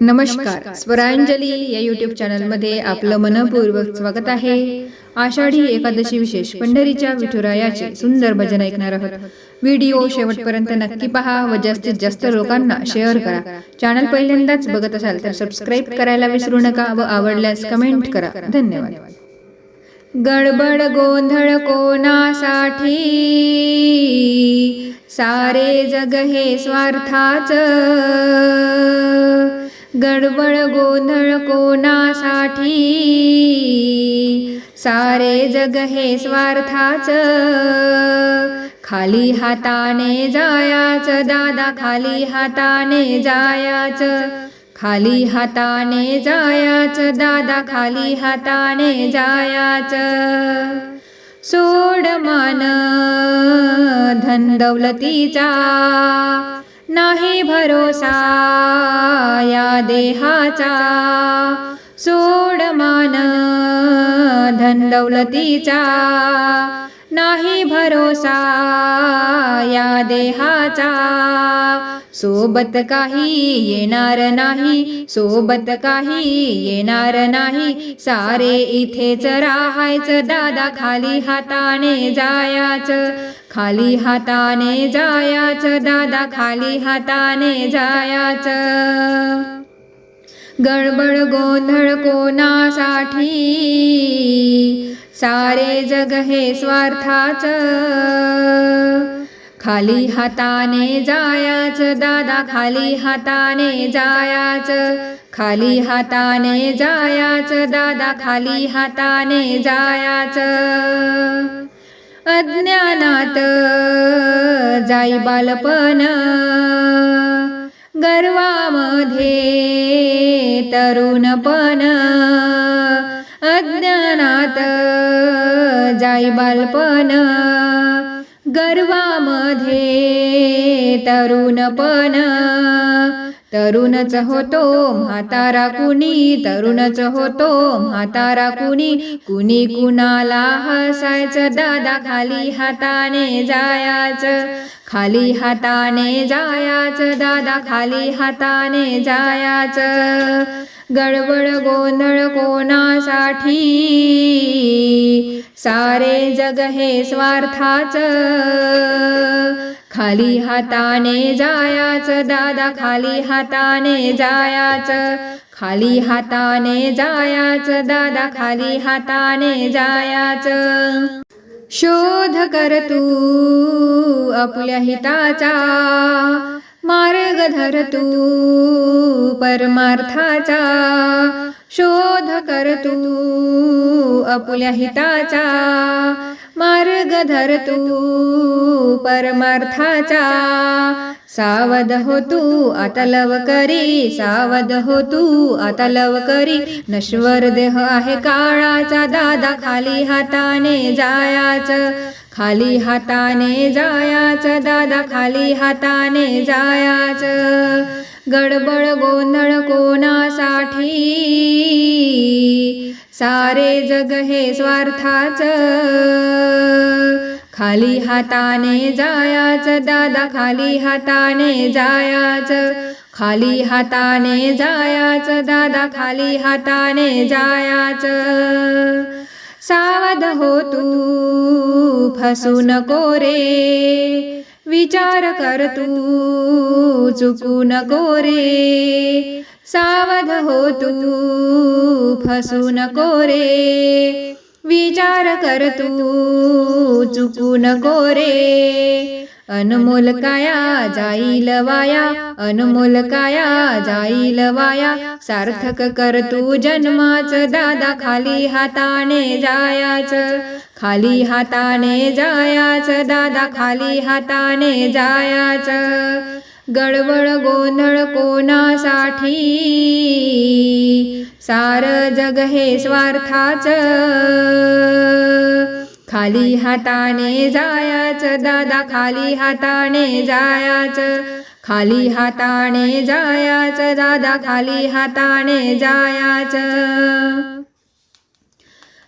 नमस्कार. स्वरांजली या युट्यूब चॅनलमध्ये आपलं मनपूर्वक स्वागत आहे. आषाढी एकादशी विशेष पंढरीच्या विठुरायाचे सुंदर भजन ऐकणार आहोत. व्हिडिओ शेवटपर्यंत नक्की पहा व जास्तीत जास्त लोकांना शेअर करा. चॅनल पहिल्यांदाच बघत असाल तर सबस्क्राईब करायला विसरू नका व आवडल्यास कमेंट करा. धन्यवाद. गडबड गोंधळ कोणासाठी? सारे जग हे स्वार्थाच. गडबड गोंधळ कोणासाठी? सारे जग हे स्वार्थाच. खाली हाताने जायाच दादा खाली हाताने जायाच. खाली हाताने जायाच दादा खाली हाताने जायाच. सोड मान धन दौलतीचा. नाही भरोसा या देहाचा. सोड मान धन दौलतीचा. नाही भरोसा या देहाचा. सोबत काही येणार नाही सोबत काही येणार नाही. सारे इथेच राहायचं दादा खाली हाताने जायाच. खाली हाताने जायाच दादा खाली हाताने जायाच. गडबड गोंधळ कोणासाठी? सारे जग हे स्वार्थाचं. खाली हाताने जायाच दादा खाली हाताने जायाच. खाली हाताने जायाच दादा खाली हाताने जायाच. अज्ञानात जाई बालपण गर्वामध्ये तरुणपण अज्ञानात जाई बालपण गर्वामध्ये तरुणपण तरुणच होतो म्हातारा कुणी तरुणच होतो म्हातारा कुणी. कुणी कुणाला हसायचं दादा खाली हाताने जायाचं. खाली हाताने जायाच दादा खाली हाताने जायाच. गडबड गोंधळ कोणासाठी? सारे जग हे स्वार्थाच. खाली हाताने जायाच दादा खाली हाताने जायाच. खाली हाताने जायाच दादा खाली हाताने जायाच. शोध कर तू आपल्या हिताचा मार्ग धर तू परमार्थाचा. शोध कर तू आपल्या हिताचा मार्ग धर परमार्थाचा सावध हो तू आता करी सावध हो तू आता करी. नश्वर देह आहे काळाचा दादा खाली हाताने जायाच खाली हाताने जायाच दादा खाली हाताने जायाच. गडबड गोंधळ कोणासाठी? सारे जग हे स्वार्थाच. खाली हाताने जायाच दादा खाली हाताने जायाच. खाली हाताने जायाच दादा खाली हाताने जायाच. सावध हो तू फसू नको रे. विचार कर तू चुकू नको रे. सावध हो तू फसू नको रे विचार कर तू चुकू नको रे अनमोल काया जाईल वाया अनमोल काया जाईल वाया. सार्थक कर तू जन्माच दादा खाली हाताने जायाच. खाली हाताने जायाच दादा खाली हाताने जायाच. गडबड गोंधळ कोणासाठी? सार जग हे स्वार्थाच. खाली हाताने जायाच दादा खाली हाताने जायाच. खाली हाताने जायाच दादा खाली हाताने जायाच.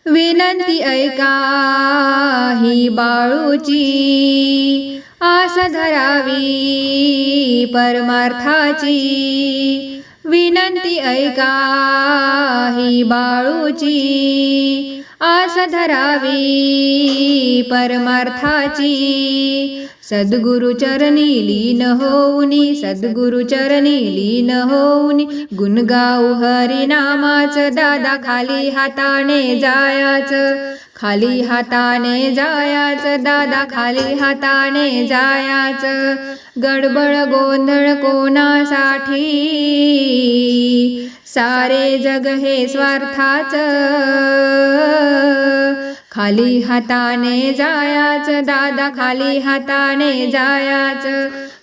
विनंती ऐका ही बाळूची. आस धरावी परमार्थाची. विनंती ऐका ही बाळूची. आस धरावी परमार्थाची. सद्गुरु चरणी लीन होऊनी सद्गुरु चरणी लीन होऊनी. गुणगाऊ हरिनामाच दादा खाली हाताने जायाच. खाली हाताने जायाच दादा खाली हाताने जायाच. गडबड गोंधळ कोणासाठी? सारे जग हे स्वार्थाच. खाली हाताने जायाच दादा खाली हाताने जायाच.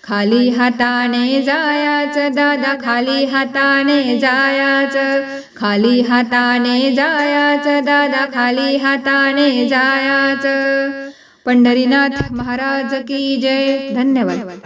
खाली हाताने जायाच दादा खाली हाताने जायाच. खाली हाताने जायाच दादा खाली हाताने जायाच. पंढरीनाथ महाराज की जय. धन्यवाद.